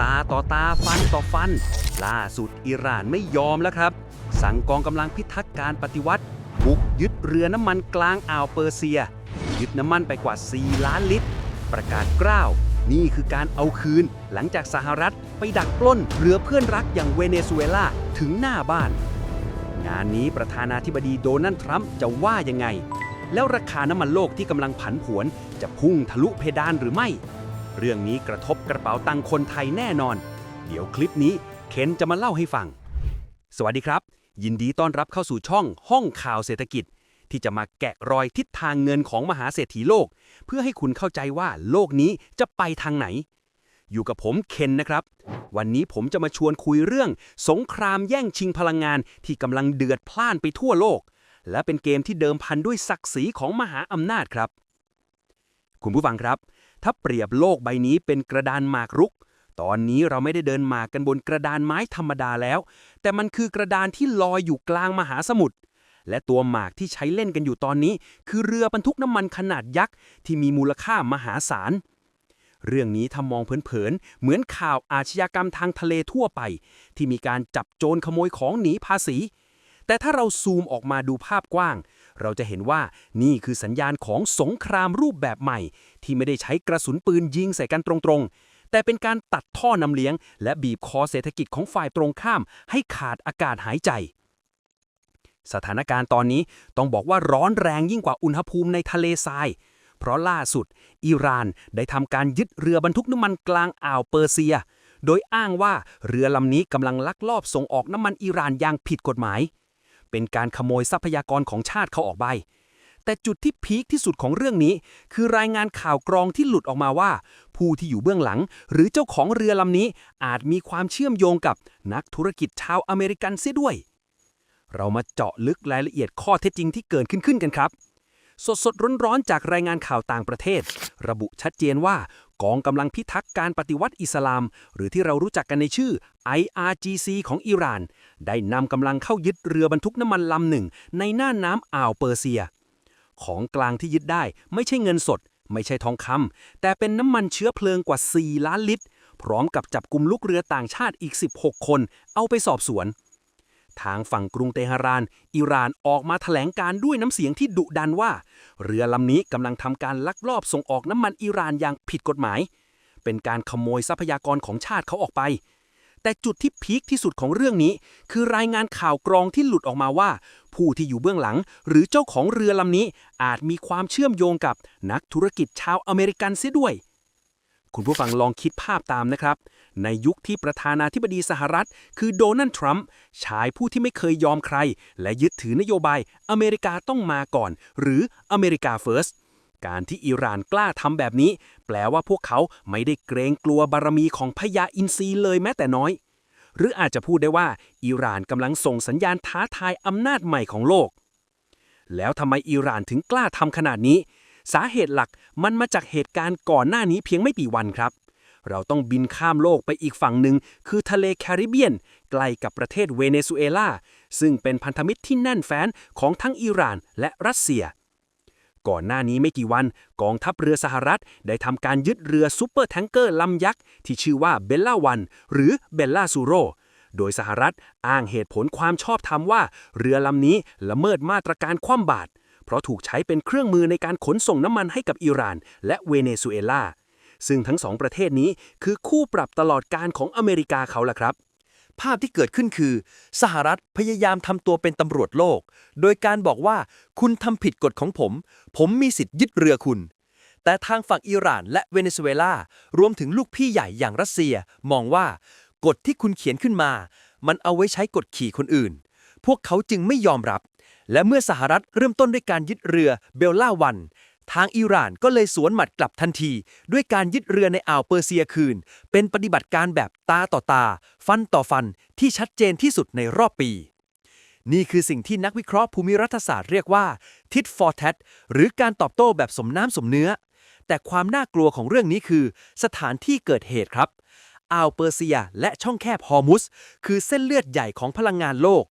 ตาต่อตาฟันต่อฟัน ล่าสุดอิหร่านไม่ยอมแล้วครับ สั่งกองกำลังพิทักษ์การปฏิวัติ บุกยึดเรือน้ำมันกลางอ่าวเปอร์เซีย ยึดน้ำมันไปกว่า 4 ล้านลิตร ประกาศกล้าว นี่คือการเอาคืน หลังจากสหรัฐไปดักปล้นเรือเพื่อนรักอย่างเวเนซุเอลาถึงหน้าบ้าน งานนี้ประธานาธิบดีโดนัลด์ทรัมป์จะว่ายังไง แล้วราคาน้ำมันโลกที่กำลังผันผวนจะพุ่งทะลุเพดานหรือไม่ เรื่องนี้กระทบกระเป๋าตังค์คนไทยแน่นอน เดี๋ยวคลิปนี้เคนจะมาเล่าให้ฟัง สวัสดีครับ ยินดีต้อนรับเข้าสู่ช่องห้องข่าวเศรษฐกิจ ที่จะมาแกะรอยทิศทางเงินของมหาเศรษฐีโลก เพื่อให้คุณเข้าใจว่าโลกนี้จะไปทางไหน อยู่กับผมเคนนะครับ วันนี้ผมจะมาชวนคุยเรื่อง สงครามแย่งชิงพลังงานที่กำลังเดือดพล่านไปทั่วโลก และเป็นเกมที่เดิมพันด้วยศักดิ์ศรีของมหาอำนาจครับ คุณผู้ฟังครับ ถ้าเปรียบโลกใบนี้เป็นกระดานหมากรุก ตอนนี้เราไม่ได้เดินหมากกันบนกระดานไม้ธรรมดาแล้ว แต่มันคือกระดานที่ลอยอยู่กลางมหาสมุทร และตัวหมากที่ใช้เล่นกันอยู่ตอนนี้ คือเรือบรรทุกน้ำมันขนาดยักษ์ที่มีมูลค่ามหาศาลเรื่องนี้ถ้ามองเผินๆ เหมือนข่าวอาชญากรรมทางทะเลทั่วไป ที่มีการจับโจรขโมยของหนีภาษี แต่ถ้าเราซูมออกมาดูภาพกว้าง เราจะเห็นว่านี่คือสัญญาณของสงครามรูปแบบใหม่ ที่ไม่ได้ใช้กระสุนปืนยิงใส่กันตรงๆ แต่เป็นการตัดท่อนำเลี้ยง และบีบคอเศรษฐกิจของฝ่ายตรงข้าม ให้ขาดอากาศหายใจสถานการณ์ตอนนี้ต้องบอกว่าร้อนแรงยิ่งกว่าอุณหภูมิในทะเลทราย เพราะล่าสุด อิหร่านได้ทำการยึดเรือบรรทุกน้ำมันกลางอ่าวเปอร์เซีย โดยอ้างว่าเรือลำนี้กำลังลักลอบส่งออกน้ำมันอิหร่านอย่างผิดกฎหมาย เป็นการขโมยทรัพยากรของชาติเขาออกไป แต่จุดที่พีคที่สุดของเรื่องนี้ คือรายงานข่าวกรองที่หลุดออกมาว่า ผู้ที่อยู่เบื้องหลัง หรือเจ้าของเรือลำนี้อาจมีความเชื่อมโยงกับนักธุรกิจชาวอเมริกันเสียด้วย เรามาเจาะลึกรายละเอียดข้อเท็จจริงที่เกิดขึ้นขึ้นกันครับสดสดร้อนๆจากรายงานข่าวต่างประเทศ ระบุชัดเจนว่า กองกำลังพิทักษ์การปฏิวัติอิสลาม หรือที่เรารู้จักกันในชื่อ IRGC ของอิหร่าน ได้นำกำลังเข้ายึดเรือบรรทุกน้ำมันลำหนึ่ง ในหน่าน้ำอ่าวเปอร์เซีย ของกลางที่ยึดได้ไม่ใช่เงินสด ไม่ใช่ทองคำแต่เป็นน้ำมันเชื้อเพลิงกว่า 4 ล้านลิตร พร้อมกับจับกลุ่มลูกเรือต่างชาติอีก 16 คน เอาไปสอบสวน ทางฝั่งกรุงเตหะราน อิหร่านออกมาแถลงการด้วยน้ำเสียงที่ดุดันว่า เรือลำนี้กำลังทำการลักลอบส่งออกน้ำมันอิหร่านอย่างผิดกฎหมาย เป็นการขโมยทรัพยากรของชาติเขาออกไป แต่จุดที่พีคที่สุดของเรื่องนี้ คือรายงานข่าวกรองที่หลุดออกมาว่า ผู้ที่อยู่เบื้องหลัง หรือเจ้าของเรือลำนี้อาจมีความเชื่อมโยงกับนักธุรกิจชาวอเมริกันเสียด้วย คุณผู้ฟังลองคิดภาพตามนะครับ ในยุคที่ประธานาธิบดีสหรัฐ คือโดนัลด์ทรัมป์ชายผู้ที่ไม่เคยยอมใคร และยึดถือนโยบายอเมริกาต้องมาก่อน หรืออเมริกาเฟิร์สการที่อิหร่านกล้าทำแบบนี้ แปลว่าพวกเขาไม่ได้เกรงกลัวบารมีของพญาอินทรีเลยแม้แต่น้อย หรืออาจจะพูดได้ว่า อิหร่านกำลังส่งสัญญาณท้าทายอำนาจใหม่ของโลก แล้วทำไมอิหร่านถึงกล้าทำขนาดนี้ สาเหตุหลักมันมาจากเหตุการณ์ก่อนหน้านี้เพียงไม่กี่วันครับ เราต้องบินข้ามโลกไปอีกฝั่งหนึ่ง คือทะเลแคริบเบียน ใกล้กับประเทศเวเนซุเอลา ซึ่งเป็นพันธมิตรที่แน่นแฟ้นของทั้งอิหร่านและรัสเซีย ก่อนหน้านี้ไม่กี่วัน กองทัพเรือสหรัฐได้ทำการยึดเรือซูเปอร์แทงเกอร์ลำยักษ์ที่ชื่อว่าเบลล่าวันหรือเบลล่าซูโรโดยสหรัฐอ้างเหตุผลความชอบธรรมว่า เรือลำนี้ละเมิดมาตรการคว่ำบาตร เพราะถูกใช้เป็นเครื่องมือในการขนส่งน้ำมันให้กับอิหร่าน และเวเนซุเอลา ซึ่งทั้งสองประเทศนี้คือคู่ปรับตลอดการของอเมริกาเขาล่ะครับ ภาพที่เกิดขึ้นคือ สหรัฐพยายามทำตัวเป็นตำรวจโลก โดยการบอกว่าคุณทำผิดกฎของผม ผมมีสิทธิ์ยึดเรือคุณ แต่ทางฝั่งอิหร่านและเวเนซุเอลารวมถึงลูกพี่ใหญ่อย่างรัสเซีย มองว่ากฎที่คุณเขียนขึ้นมา มันเอาไว้ใช้กดขี่คนอื่น พวกเขาจึงไม่ยอมรับ และเมื่อสหรัฐเริ่มต้นด้วยการยึดเรือเบลล่าวัน ทางอิหร่านก็เลยสวนหมัดกลับทันที ด้วยการยึดเรือในอ่าวเปอร์เซียคืน เป็นปฏิบัติการแบบตาต่อตา ฟันต่อฟันที่ชัดเจนที่สุดในรอบปี นี่คือสิ่งที่นักวิเคราะห์ภูมิรัฐศาสตร์เรียกว่า tit for tat หรือการตอบโต้แบบสมน้ำสมเนื้อ แต่ความน่ากลัวของเรื่องนี้คือ สถานที่เกิดเหตุครับอ่าวเปอร์เซียและช่องแคบฮอร์มุสคือเส้นเลือดใหญ่ของพลังงานโลก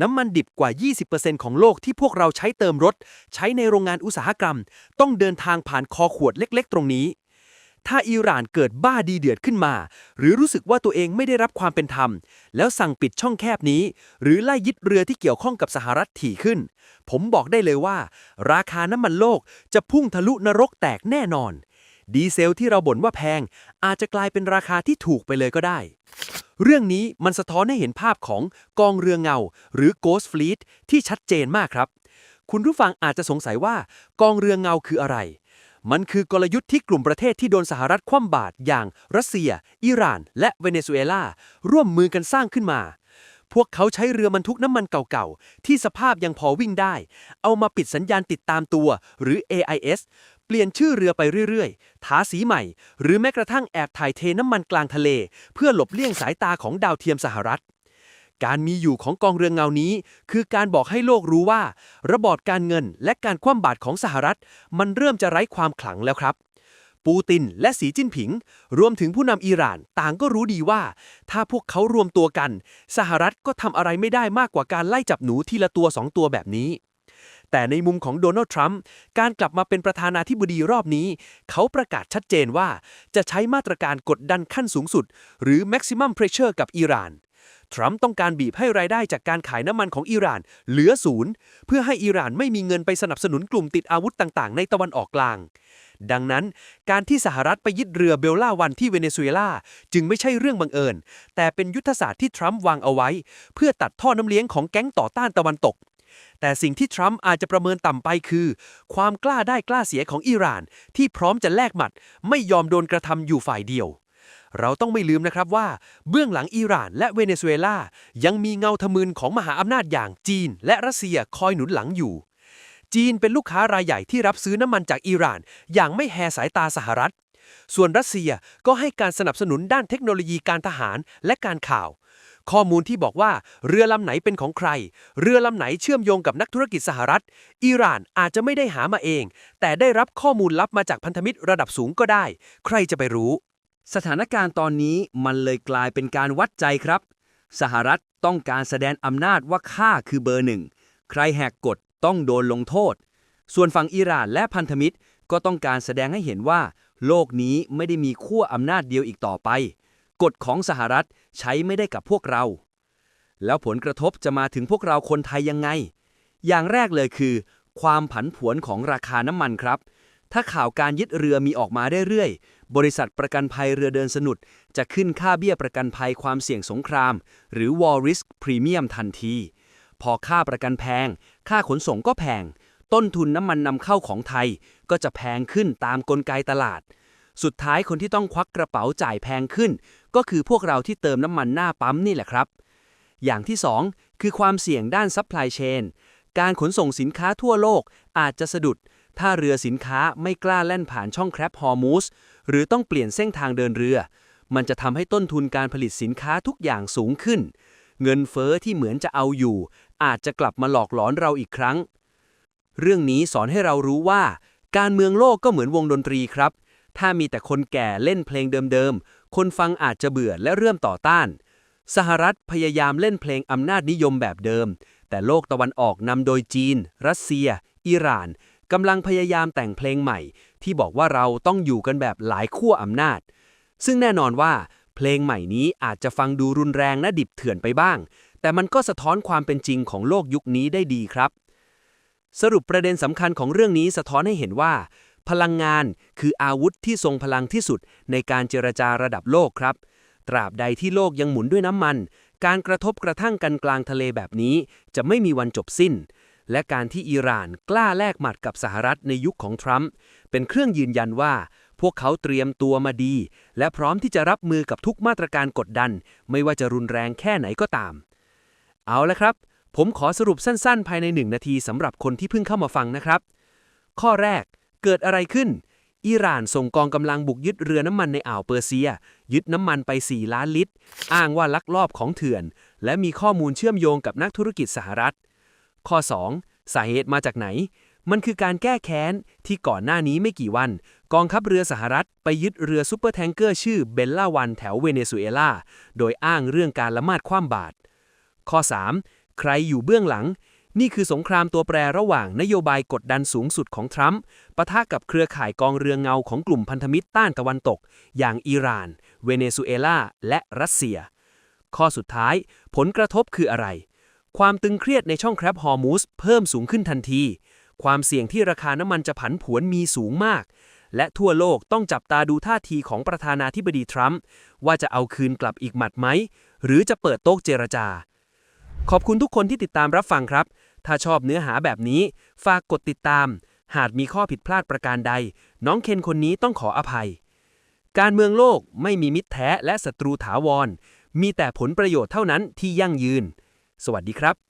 น้ำมันดิบกว่า 20%ของโลกที่พวกเราใช้เติมรถ ใช้ในโรงงานอุตสาหกรรม ต้องเดินทางผ่านคอขวดเล็ก ๆ ตรงนี้ ถ้าอิหร่านเกิดบ้าดีเดือดขึ้นมา หรือรู้สึกว่าตัวเองไม่ได้รับความเป็นธรรม แล้วสั่งปิดช่องแคบนี้ หรือไล่ยึดเรือที่เกี่ยวข้องกับสหรัฐถี่ขึ้น ผมบอกได้เลยว่า ราคาน้ำมันโลกจะพุ่งทะลุนรกแตกแน่นอน ดีเซลที่เราบ่นว่าแพง อาจจะกลายเป็นราคาที่ถูกไปเลยก็ได้ เรื่องนี้มันสะท้อนให้เห็นภาพของกองเรือเงา หรือ Ghost Fleet ที่ชัดเจนมากครับ คุณผู้ฟังอาจจะสงสัยว่ากองเรือเงาคืออะไร มันคือกลยุทธ์ที่กลุ่มประเทศที่โดนสหรัฐคว่ำบาตรอย่างรัสเซีย อิหร่าน และเวเนซุเอลาร่วมมือกันสร้างขึ้นมา พวกเขาใช้เรือบรรทุกน้ำมันเก่าๆ ที่สภาพยังพอวิ่งได้ เอามาปิดสัญญาณติดตามตัวหรือ AIS เปลี่ยนชื่อเรือไปเรื่อยๆ ทาสีใหม่ หรือแม้กระทั่งแอบถ่ายเทน้ำมันกลางทะเล เพื่อหลบเลี่ยงสายตาของดาวเทียมสหรัฐ การมีอยู่ของกองเรือเงานี้ คือการบอกให้โลกรู้ว่า ระบอบการเงินและการคว่ำบาตรของสหรัฐ มันเริ่มจะไร้ความขลังแล้วครับปูตินและสีจิ้นผิง รวมถึงผู้นำอิหร่านต่างก็รู้ดีว่า ถ้าพวกเขารวมตัวกัน สหรัฐก็ทำอะไรไม่ได้มากกว่าการไล่จับหนูทีละตัวสองตัวแบบนี้ แต่ในมุมของโดนัลด์ทรัมป์การกลับมาเป็นประธานาธิบดีรอบนี้ เขาประกาศชัดเจนว่าจะใช้มาตรการกดดันขั้นสูงสุด หรือ maximum pressure กับอิหร่านทรัมป์ต้องการบีบให้รายได้จากการขายน้ำมันของอิหร่าน เหลือศูนย์เพื่อให้อิหร่านไม่มีเงินไปสนับสนุนกลุ่มติดอาวุธต่างๆ ในตะวันออกกลาง ดังนั้นการที่สหรัฐไปยึดเรือเบลล่าวันที่เวเนซุเอลาจึงไม่ใช่เรื่องบังเอิญ แต่เป็นยุทธศาสตร์ที่ทรัมป์วางเอาไว้ เพื่อตัดท่อน้ำเลี้ยงของแก๊งต่อต้านตะวันตก แต่สิ่งที่ทรัมป์อาจจะประเมินต่ำไปคือ ความกล้าได้กล้าเสียของอิหร่าน ที่พร้อมจะแลกหมัด ไม่ยอมโดนกระทำอยู่ฝ่ายเดียว เราต้องไม่ลืมนะครับว่า เบื้องหลังอิหร่านและเวเนซุเอลายังมีเงาทะมึนของมหาอำนาจอย่างจีน และรัสเซียคอยหนุนหลังอยู่ จีนเป็นลูกค้ารายใหญ่ที่รับซื้อน้ำมันจากอิหร่าน อย่างไม่แหสายตาสหรัฐส่วนรัสเซียก็ให้การสนับสนุนด้านเทคโนโลยีการทหารและการข่าว ข้อมูลที่บอกว่าเรือลำไหนเป็นของใคร เรือลำไหนเชื่อมโยงกับนักธุรกิจสหรัฐ อิหร่านอาจจะไม่ได้หามาเอง แต่ได้รับข้อมูลลับมาจากพันธมิตรระดับสูงก็ได้ ใครจะไปรู้ สถานการณ์ตอนนี้มันเลยกลายเป็นการวัดใจครับ สหรัฐต้องการแสดงอำนาจว่าข้าคือเบอร์หนึ่ง ใครแหกกฎต้องโดนลงโทษ ส่วนฝั่งอิหร่านและพันธมิตรก็ต้องการแสดงให้เห็นว่า โลกนี้ไม่ได้มีขั้วอำนาจเดียวอีกต่อไป กฎของสหรัฐใช้ไม่ได้กับพวกเรา แล้วผลกระทบจะมาถึงพวกเราคนไทยยังไง อย่างแรกเลยคือ ความผันผวนของราคาน้ำมันครับ ถ้าข่าวการยึดเรือมีออกมาเรื่อยๆ บริษัทประกันภัยเรือเดินสนุดจะขึ้นค่าเบี้ยประกันภัยความเสี่ยงสงคราม หรือ War Risk Premium ทันที พอค่าประกันแพง ค่าขนส่งก็แพง ต้นทุนน้ำมันนำเข้าของไทย ก็จะแพงขึ้นตามกลไกตลาดสุดท้ายคนที่ต้องควักกระเป๋าจ่ายแพงขึ้น ก็คือพวกเราที่เติมน้ำมันหน้าปั๊มนี่แหละครับ อย่างที่ 2 คือความเสี่ยงด้านซัพพลายเชนการขนส่งสินค้าทั่วโลกอาจจะสะดุด ถ้าเรือสินค้าไม่กล้าแล่นผ่านช่องแครบฮอร์มูสหรือต้องเปลี่ยนเส้นทางเดินเรือ มันจะทำให้ต้นทุนการผลิตสินค้าทุกอย่างสูงขึ้น เงินเฟ้อที่เหมือนจะเอาอยู่ อาจจะกลับมาหลอกหลอนเราอีกครั้ง เรื่องนี้สอนให้เรารู้ว่า การเมืองโลกก็เหมือนวงดนตรีครับ ถ้ามีแต่คนแก่เล่นเพลงเดิมๆ คนฟังอาจจะเบื่อและเริ่มต่อต้าน สหรัฐพยายามเล่นเพลงอำนาจนิยมแบบเดิม แต่โลกตะวันออกนำโดยจีน รัสเซีย อิหร่านกำลังพยายามแต่งเพลงใหม่ ที่บอกว่าเราต้องอยู่กันแบบหลายขั้วอำนาจ ซึ่งแน่นอนว่า เพลงใหม่นี้อาจจะฟังดูรุนแรงและดิบเถื่อนไปบ้าง แต่มันก็สะท้อนความเป็นจริงของโลกยุคนี้ได้ดีครับ สรุปประเด็นสำคัญของเรื่องนี้สะท้อนให้เห็นว่า พลังงานคืออาวุธที่ทรงพลังที่สุดในการเจรจาระดับโลกครับ ตราบใดที่โลกยังหมุนด้วยน้ำมัน การกระทบกระทั่งกันกลางทะเลแบบนี้จะไม่มีวันจบสิ้น และการที่อิหร่านกล้าแลกหมัดกับสหรัฐในยุคของทรัมป์เป็นเครื่องยืนยันว่า พวกเขาเตรียมตัวมาดี และพร้อมที่จะรับมือกับทุกมาตรการกดดัน ไม่ว่าจะรุนแรงแค่ไหนก็ตาม เอาละครับ ผมขอสรุปสั้นๆ ภายในหนึ่งนาทีสำหรับคนที่เพิ่งเข้ามาฟังนะครับ ข้อแรก เกิดอะไรขึ้น อิหร่านส่งกองกำลังบุกยึดเรือน้ำมันในอ่าวเปอร์เซีย ยึดน้ำมันไป 4 ล้านลิตร อ้างว่าลักลอบของเถื่อน และมีข้อมูลเชื่อมโยงกับนักธุรกิจสหรัฐ ข้อ 2 สาเหตุมาจากไหน มันคือการแก้แค้นที่ก่อนหน้านี้ไม่กี่วัน กองทัพเรือสหรัฐไปยึดเรือซุปเปอร์แทงเกอร์ชื่อเบลล่าวันแถวเวเนซุเอลา โดยอ้างเรื่องการละเมิดความบาตรข้อ 3 ใครอยู่เบื้องหลัง นี่คือสงครามตัวแปรระหว่างนโยบายกดดันสูงสุดของทรัมป์ปะทะกับเครือข่ายกองเรือเงาของกลุ่มพันธมิตรต้านตะวันตก อย่างอิหร่าน เวเนซุเอลา และรัสเซีย ข้อสุดท้าย ผลกระทบคืออะไร ความตึงเครียดในช่องแครบฮอร์มูสเพิ่มสูงขึ้นทันที ความเสี่ยงที่ราคาน้ำมันจะผันผวนมีสูงมาก และทั่วโลกต้องจับตาดูท่าทีของประธานาธิบดีทรัมป์ว่าจะเอาคืนกลับอีกหมัดไหม หรือจะเปิดโต๊ะเจรจา ขอบคุณทุกคนที่ติดตามรับฟังครับ ถ้าชอบเนื้อหาแบบนี้ ฝากกดติดตาม หากมีข้อผิดพลาดประการใด น้องเคนคนนี้ต้องขออภัย การเมืองโลกไม่มีมิตรแท้และศัตรูถาวร มีแต่ผลประโยชน์เท่านั้นที่ยั่งยืน สวัสดีครับ